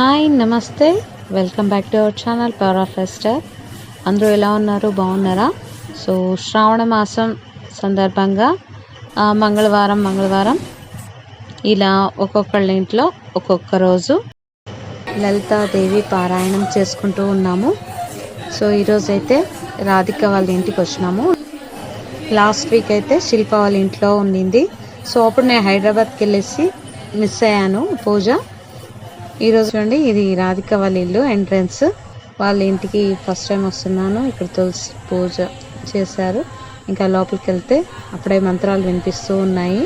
Hi నమస్తే. Welcome back to our channel power of Esther అందరూ ఎలా ఉన్నారు? బాగున్నారా? సో శ్రావణ మాసం సందర్భంగా మంగళవారం మంగళవారం ఇలా ఒక్కొక్కళ్ళ ఇంట్లో ఒక్కొక్క రోజు లలితాదేవి పారాయణం చేసుకుంటూ ఉన్నాము. సో ఈరోజైతే రాధిక వాళ్ళ ఇంటికి వచ్చినాము. లాస్ట్ వీక్ అయితే శిల్ప వాళ్ళ ఇంట్లో ఉండింది. సో అప్పుడు నేను హైదరాబాద్కి వెళ్ళేసి మిస్ అయ్యాను పూజ. ఈరోజు చూడండి ఇది రాధిక వాళ్ళ ఇల్లు ఎంట్రన్స్. వాళ్ళ ఇంటికి ఫస్ట్ టైం వస్తున్నాను. ఇక్కడ తులసి పూజ చేశారు. ఇంకా లోపలికి వెళ్తే అప్పుడే మంత్రాలు వినిపిస్తూ ఉన్నాయి.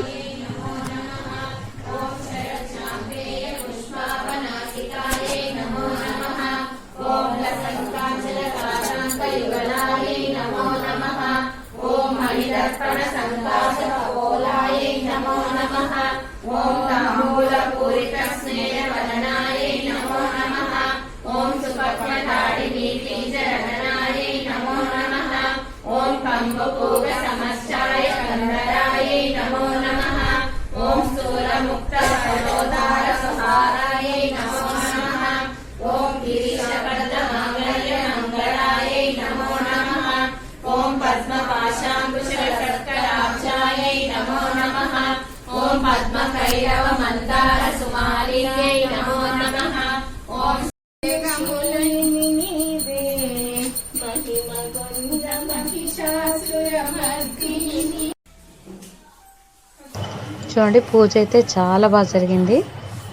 చూడండి పూజ అయితే చాలా బాగా జరిగింది.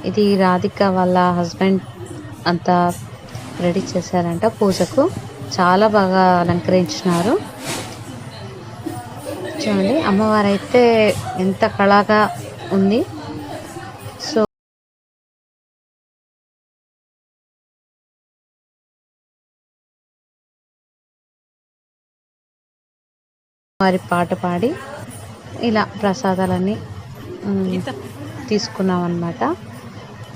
ఇది రాధిక వాళ్ళ హస్బెండ్ అంతా రెడీ చేశారంట పూజకు. చాలా బాగా అలంకరించినారు. చూడండి అమ్మవారు అయితే ఎంత కళగా ఉంది. సో వారి పాట పాడి ఇలా ప్రసాదాలన్నీ తీసుకున్నాం అనమాట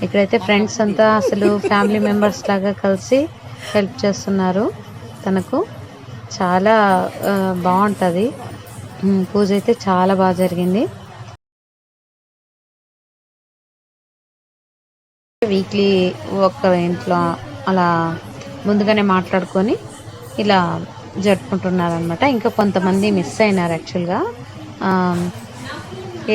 ఇక్కడైతే ఫ్రెండ్స్ అంతా అసలు ఫ్యామిలీ మెంబర్స్ లాగా కలిసి హెల్ప్ చేస్తున్నారు తనకు. చాలా బాగుంటుంది. పూజ అయితే చాలా బాగా జరిగింది. వీక్లీ ఒక్క ఇంట్లో అలా ముందుగానే మాట్లాడుకొని ఇలా జరుపుకుంటున్నారనమాట ఇంకా కొంతమంది మిస్ అయినారు యాక్చువల్గా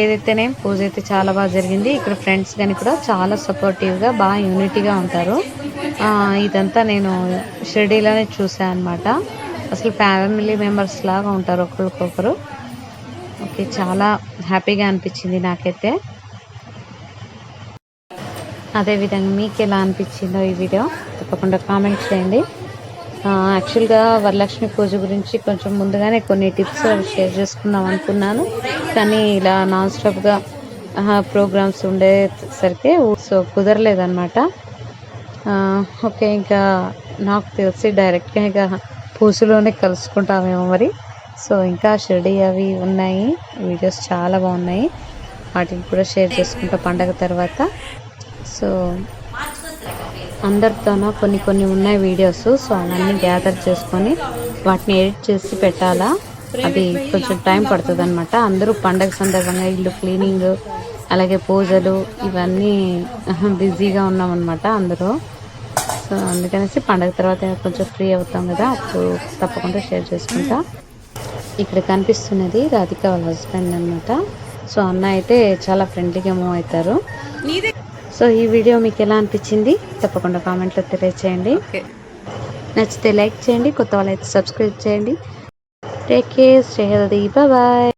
ఏదైతేనే పూజ అయితే చాలా బాగా జరిగింది. ఇక్కడ ఫ్రెండ్స్ కానీ కూడా చాలా సపోర్టివ్గా బాగా యూనిటీగా ఉంటారు. ఇదంతా నేను షిర్డీలోనే చూసాను అనమాట అసలు ఫ్యామిలీ మెంబర్స్ లాగా ఉంటారు ఒకరికొకరు ఓకే చాలా హ్యాపీగా అనిపించింది నాకైతే. అదేవిధంగా మీకు ఎలా అనిపించిందో ఈ వీడియో తప్పకుండా కామెంట్ చేయండి. యాక్చువల్గా వరలక్ష్మి పూజ గురించి కొంచెం ముందుగానే కొన్ని టిప్స్ అవి షేర్ చేసుకుందాం అనుకున్నాను. కానీ ఇలా నాన్ స్టాప్గా ప్రోగ్రామ్స్ ఉండేసరికి సో కుదరలేదన్నమాట. ఓకే ఇంకా నాకు తెలిసి డైరెక్ట్గా ఇక పూజలోనే కలుసుకుంటామేమో మరి. సో ఇంకా షిర్డీ అవి ఉన్నాయి వీడియోస్ చాలా బాగున్నాయి. వాటిని కూడా షేర్ చేసుకుంటా పండగ తర్వాత. సో అందరితోనూ కొన్ని కొన్ని ఉన్నాయి వీడియోస్. సో అవన్నీ గ్యాదర్ చేసుకొని వాటిని ఎడిట్ చేసి పెట్టాలా? అది కొంచెం టైం పడుతుంది అనమాట అందరూ పండగ సందర్భంగా ఇల్లు క్లీనింగ్ అలాగే పూజలు ఇవన్నీ బిజీగా ఉన్నామన్నమాట అందరూ. సో అందుకనేసి పండగ తర్వాత కొంచెం ఫ్రీ అవుతాం కదా అప్పుడు తప్పకుండా షేర్ చేసుకుంటా. ఇక్కడ కనిపిస్తున్నది రాధిక వాళ్ళ హస్బెండ్ అనమాట సో అన్న అయితే చాలా ఫ్రెండ్లీగా మూవ్ అవుతారు. సో ఈ వీడియో మీకు ఎలా అనిపించింది తప్పకుండా కామెంట్లో తెలియచేయండి. నచ్చితే లైక్ చేయండి కొత్త వాళ్ళైతే సబ్స్క్రైబ్ చేయండి. Take care stay healthy bye